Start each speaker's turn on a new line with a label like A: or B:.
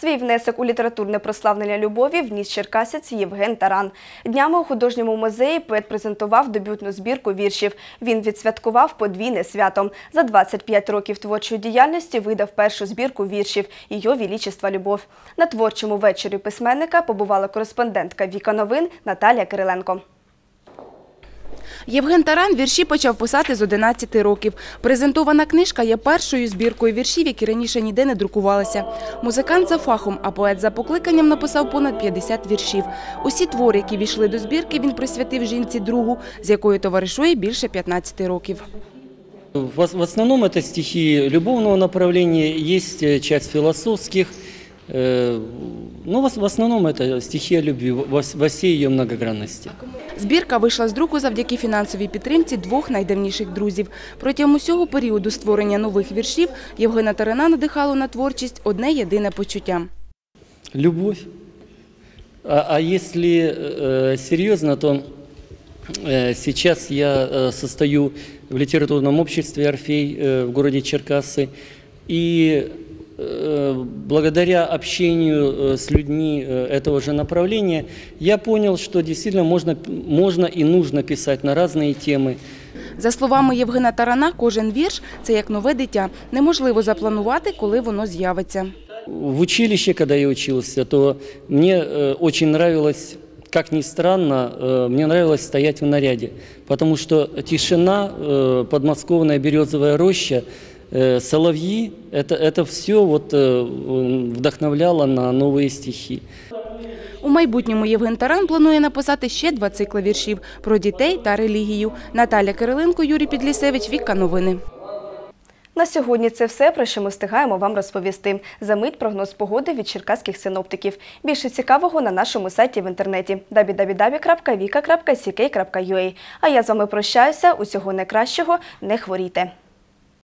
A: Свій внесок у літературне прославлення любові вніс черкасець Євген Таран. Днями у художньому музеї поет презентував дебютну збірку віршів. Він відсвяткував подвійне свято. За 25 років творчої діяльності видав першу збірку віршів «Його Величества Любов». На творчому вечорі письменника побувала кореспондентка Віка Новин Наталія Кириленко.
B: Євген Таран вірші почав писати з 11 років. Презентована книжка є першою збіркою віршів, які раніше ніде не друкувалися. Музикант за фахом, а поет за покликанням написав понад 50 віршів. Усі твори, які війшли до збірки, він присвятив жінці другу, з якою товаришує більше 15 років.
C: В ос- в основном это стихи любовного направления, есть э, часть философских, э, но в ос- в основном это стихи о любви во вс- во всей ее многогранности.
B: Збірка вийшла з друку завдяки фінансовій підтримці двох найдавніших друзів. Протягом усього періоду створення нових віршів Євгена Тарана надихало на творчість одне єдине почуття.
C: Любовь. А, а если э, серьезно, то э, сейчас я э, состою в литературном обществе «Орфей» э, в городе Черкассы. И э, благодаря общению э, с людьми э, этого же направления я понял, что действительно можно, можно и нужно писать на разные темы.
B: За словами Євгена Тарана, кожен вірш – це як нове дитя. Неможливо запланувати, коли воно з'явиться.
C: В училище, когда я учился, то мне э, очень нравилось, как ни странно, э, мне нравилось стоять в наряде, потому что тишина, э, подмосковная березовая роща, э, соловьи, это, это все вот, э, м, вдохновляло на новые стихи.
B: У майбутньому Євген Таран планує написати ще два цикли віршів про дітей та релігію. Наталя Кириленко, Юрій Підлісевич, Вікка Новини.
A: На сьогодні це все, про що ми встигаємо вам розповісти. За мить прогноз погоди від черкаських синоптиків. Більше цікавого на нашому сайті в інтернеті www.vika.ck.ua. А я з вами прощаюся. Усього найкращого. Не хворійте.